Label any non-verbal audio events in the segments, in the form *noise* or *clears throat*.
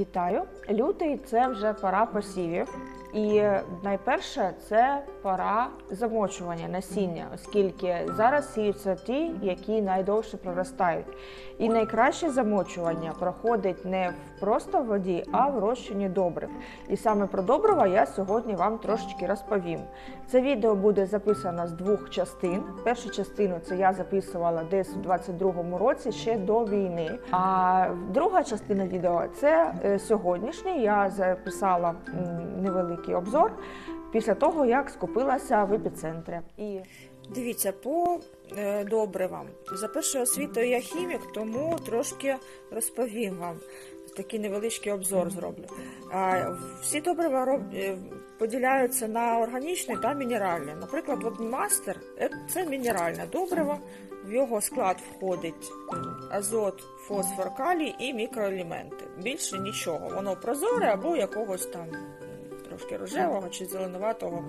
Вітаю! Лютий це вже пора посівів. І найперше це пора замочування насіння, оскільки зараз сіються ті, які найдовше проростають. І найкраще замочування проходить не просто в воді, а в розчині добрив. І саме про добрива я сьогодні вам трошечки розповім. Це відео буде записано з двох частин. Першу частину це я записувала десь у 22-му році ще до війни. А друга частина відео це е, сьогоднішнє. Я записала невеликий обзор після того, як скупилася в епіцентрі. І Дивіться, по е, добривам. За першою освітою я хімік, тому трошки розповім вам. Такий невеличкий обзор зроблю. Всі добрива роб- е, поділяються на органічне та мінеральне. Наприклад, от мастер е, це мінеральне добриво. В його склад входить азот, фосфор, калій і мікроелементи. Більше нічого. Воно прозоре або якогось там трошки рожевого чи зеленуватого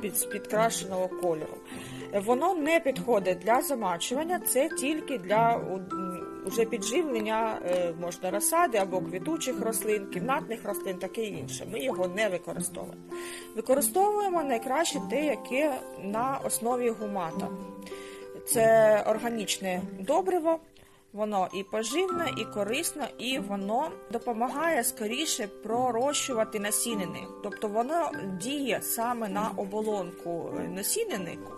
під, підкрашеного кольору. Воно не підходить для замачування, це тільки для уже підживлення е, можна розсади або квітучих рослин, кімнатних рослин, таке інше. Ми його не використовуємо. Використовуємо найкраще те, яке на основі гумата. Це органічне добриво. Воно і поживне, і корисно, і воно допомагає скоріше пророщувати насінини. Тобто воно діє саме на оболонку насіниннику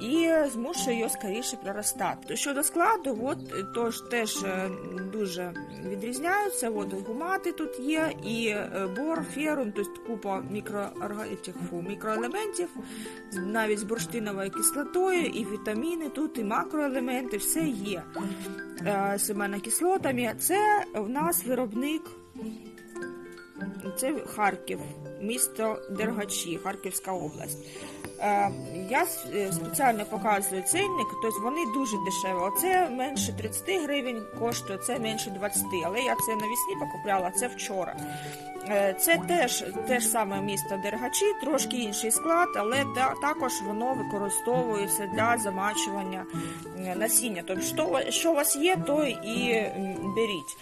і змушує його скоріше проростати. Щодо складу, от е, тож теж е, дуже відрізняються. От гумати тут є, і е, бор, ферум, тобто купа мікроорга... тих, фу, мікроелементів, навіть з бурштиновою кислотою, і вітаміни тут, і макроелементи, все є. З кислотами. Це в нас виробник це Харків, місто Дергачі, Харківська область. Е, я е, спеціально показую цінник, тобто вони дуже дешеві. Оце менше 30 гривень коштує, це менше 20, але я це навесні покупляла, це вчора. Е, Це теж те ж саме місто Дергачі, трошки інший склад, але також воно використовується для замачування насіння. Тобто, що у вас є, то і беріть.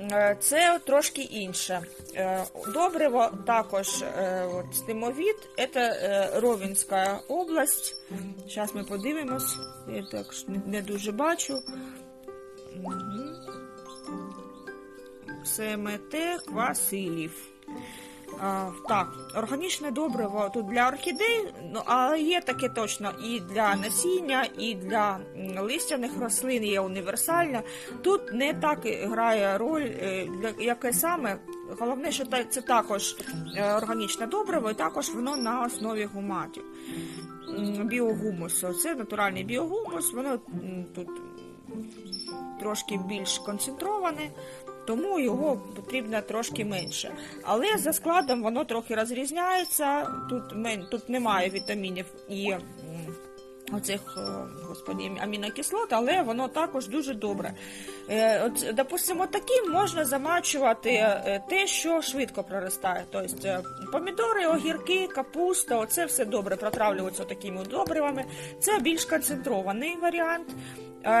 Е, Це трошки інше. Е, Добриво також е, от, стимовід, це Ровінська область. Зараз ми подивимось, я так не- дуже бачу. СМТ Квасилів. А, так, органічне добриво тут для орхідей, ну але є таке точно і для насіння, і для листяних рослин є універсальне. Тут не так грає роль, е, яке саме. Головне, що це також е, органічне добриво, і також воно на основі гуматів. Біогумусу. Це натуральний біогумус, воно тут трошки більш концентроване, тому його потрібно трошки менше. Але за складом воно трохи розрізняється. Тут, тут немає вітамінів і оцих е, господі, амінокислот, але воно також дуже добре. Е, От, допустимо, таким можна замачувати е, те, що швидко проростає. Тобто помідори, огірки, капуста, оце все добре протравлюється такими добривами. Це більш концентрований варіант.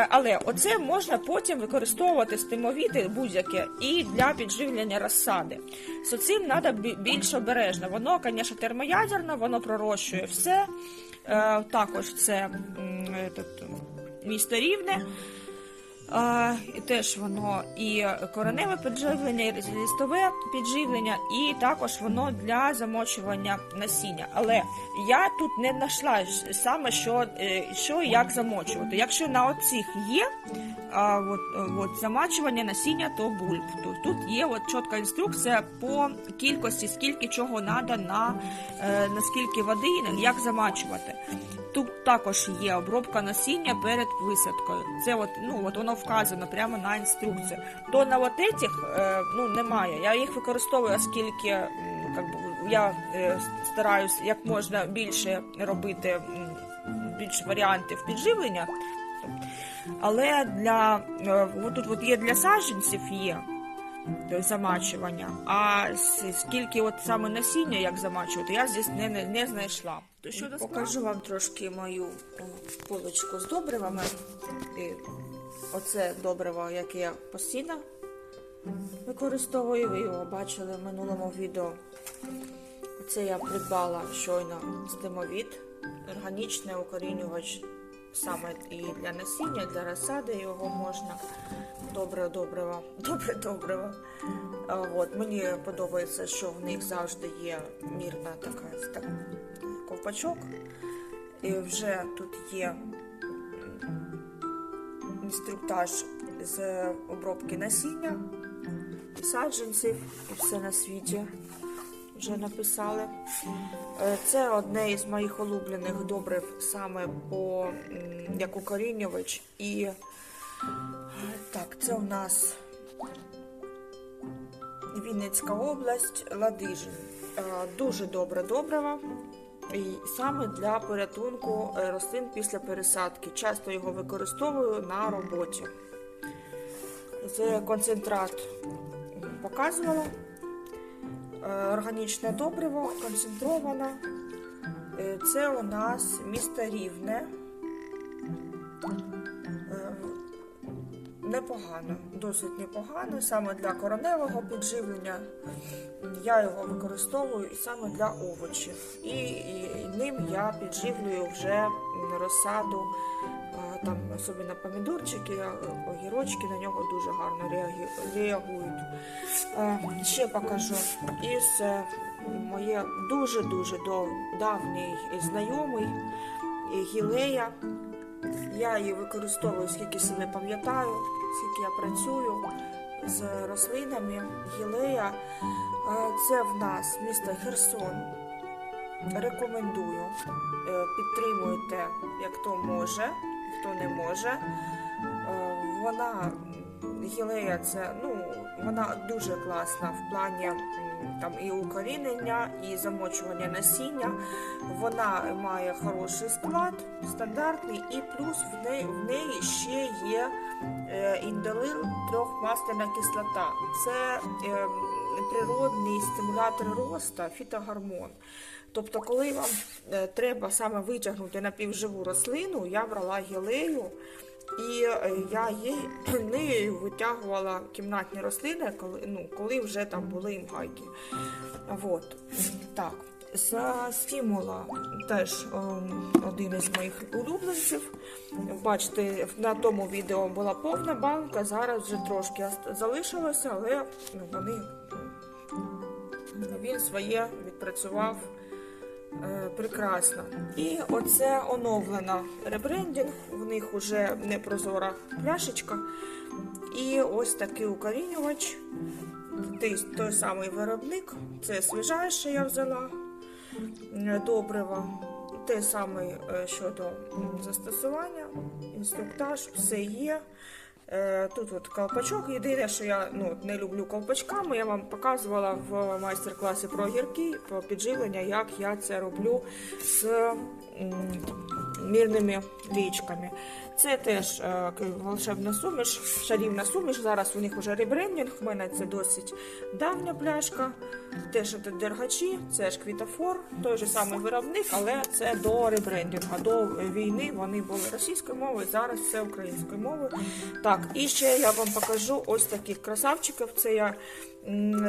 Але оце можна потім використовувати стимовіти будь-яке і для підживлення розсади. З цим треба більш обережно. Воно, звісно, термоядерне, воно пророщує все. Е, Також це місто рівне. І теж воно і кореневе підживлення, і листове підживлення, і також воно для замочування насіння. Але я тут не знайшла саме що, е, що і як замочувати. Якщо на оцих є от, от, замачування насіння, то бульб. Тут, тут є от чітка інструкція по кількості, скільки чого треба на е, наскільки води, як замачувати. Тут також є обробка насіння перед висадкою. Це от, ну, от воно вказано прямо на інструкції. То на от этих, е, ну, немає. Я їх використовую, оскільки как би, я е, стараюсь як можна більше робити м, більше варіантів підживлення. Але для е, от тут от є для саджанців є замачування. А скільки от саме насіння, як замачувати, я здесь не, не, не знайшла. То що покажу вам трошки мою полочку з добривами. І оце добриво, яке я постійно використовую, ви його бачили в минулому відео. Це я придбала щойно стимовід, органічний укорінювач саме і для насіння, для розсади його можна. Добре добриво, добре *laughs* добриво. От, мені подобається, що в них завжди є мірна така так, ковпачок. І вже тут є інструктаж з обробки насіння, саджанців і все на світі вже написали. Е, Це одне із моїх улюблених добрив саме по як укорінювач. І е, так, це у нас Вінницька область, Ладижин. Е, Дуже добре добриво. І саме для порятунку рослин після пересадки. Часто його використовую на роботі. Це концентрат показувала. Е, Органічне добриво, концентроване. Е, Це у нас місто Рівне. Е, Непогано, досить непогано, саме для короневого підживлення. Я його використовую саме для овочів. І, і ним я підживлюю вже розсаду, там особливо помідорчики, огірочки на нього дуже гарно реагують. Е, Ще покажу із моє дуже-дуже давній знайомий гілея. Я її використовую, скільки себе пам'ятаю, скільки я працюю з рослинами. Гілея Е, це в нас місто Херсон. Рекомендую. Е, Підтримуйте, як хто може, хто не може. Е, Вона гілея це ну вона дуже класна в плані там і укорінення, і замочування насіння. Вона має хороший склад, стандартний, і плюс в неї, в неї ще є е, індолил трьохмасляна кислота. Це е, природний стимулятор росту, фітогормон. Тобто, коли вам е, треба саме витягнути напівживу рослину, я брала гілею. І е, я їй *clears throat* нею витягувала кімнатні рослини, коли, ну, коли вже там були їм гайки. Вот. Так. За стимула теж ем, один із моїх улюбленців. Бачите, на тому відео була повна банка, зараз вже трошки залишилося, але ну, вони він своє відпрацював е, прекрасно. І оце оновлена ребрендінг. В них вже непрозора пляшечка. І ось такий укорінювач. Той, той самий виробник. Це свіжайше я взяла е, добрива. Те саме е, щодо застосування, інструктаж, все є. Е, Тут от колпачок. Єдине, що я ну, не люблю колпачками, я вам показувала в майстер-класі про огірки, про підживлення, як я це роблю з мірними лічками. Це теж е, волшебна суміш, шарівна суміш. Зараз у них вже ребрендінг. У мене це досить давня пляшка. Теж це дергачі, це ж квітофор, той же самий виробник, але це до ребрендінгу. До війни вони були російською мовою, зараз все українською мовою. Так, і ще я вам покажу ось таких красавчиків. Це я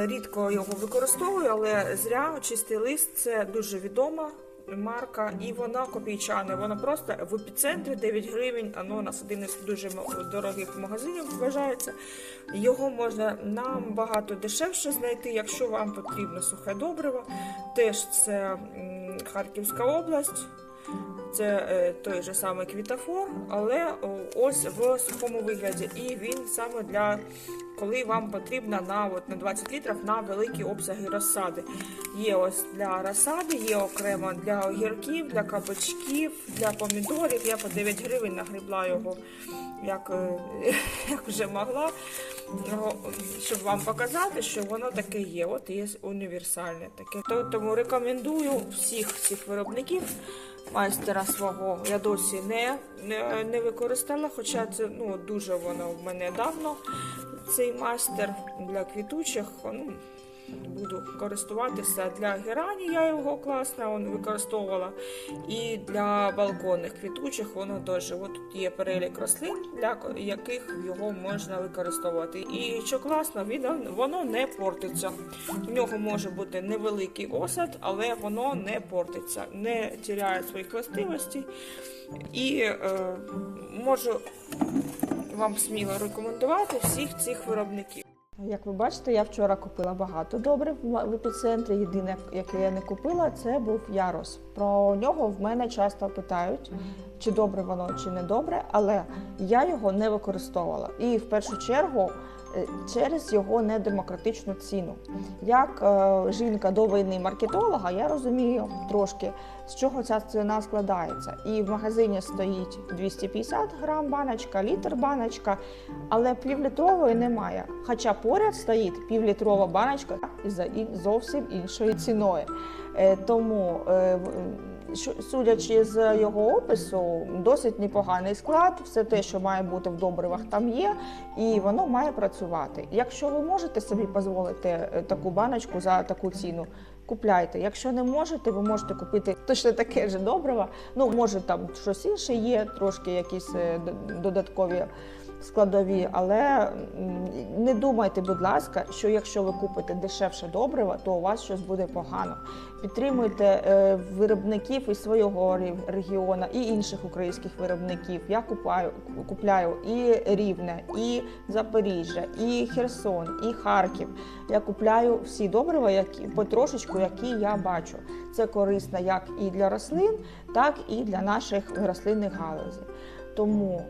рідко його використовую, але зря чистий лист це дуже відома марка, і вона копійчана. Вона просто в епіцентрі 9 гривень. Воно у нас один із дуже дорогих магазинів вважається. Його можна набагато дешевше знайти, якщо вам потрібно сухе добриво. Теж це Харківська область. Це е, той же самий квітофор, але ось в сухому вигляді. І він саме для коли вам потрібно на, от, на 20 літрів на великі обсяги розсади. Є ось для розсади, є окремо для огірків, для кабачків, для помідорів. Я по 9 гривень нагрібла його, як, е, *laughs* як вже могла, щоб вам показати, що воно таке є. От є універсальне таке. То- Тому рекомендую всіх цих виробників майстера свого я досі не, не, не використала, хоча це ну, дуже воно в мене давно. Цей майстер для квітучих. Ну, буду користуватися для герані, я його класно он, використовувала. І для балконних квітучих воно теж. От тут є перелік рослин, для яких його можна використовувати. І що класно, він, воно не портиться. У нього може бути невеликий осад, але воно не портиться, не тіряє своїх властивостей. І е, можу вам сміло рекомендувати всіх цих виробників. Як ви бачите, я вчора купила багато добрив в епіцентрі. Єдине, яке я не купила, це був ярос. Про нього в мене часто питають, чи добре воно, чи не добре, але я його не використовувала. І в першу чергу через його недемократичну ціну. Як е, жінка до війни маркетолога, я розумію трошки, з чого ця ціна складається. І в магазині стоїть 250 грам баночка, літр баночка, але півлітрової немає. Хоча поряд стоїть півлітрова баночка і за зовсім іншою ціною. Е, Тому, е, судячи з його опису, досить непоганий склад. Все те, що має бути в добривах, там є, і воно має працювати. Якщо ви можете собі дозволити е, таку баночку за таку ціну. Купляйте. Якщо не можете, ви можете купити точно таке ж добриво. Ну, може, там щось інше є, трошки якісь е, додаткові складові, але не думайте, будь ласка, що якщо ви купите дешевше добриво, то у вас щось буде погано. Підтримуйте е, виробників із свого регіону і інших українських виробників. Я купаю, купляю і Рівне, і Запоріжжя, і Херсон, і Харків. Я купляю всі добрива, які потрошечку, які я бачу. Це корисно як і для рослин, так і для наших рослинних галузей. Тому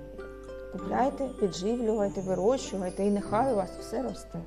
купляйте, підживлювайте, вирощуйте, і нехай у вас все росте.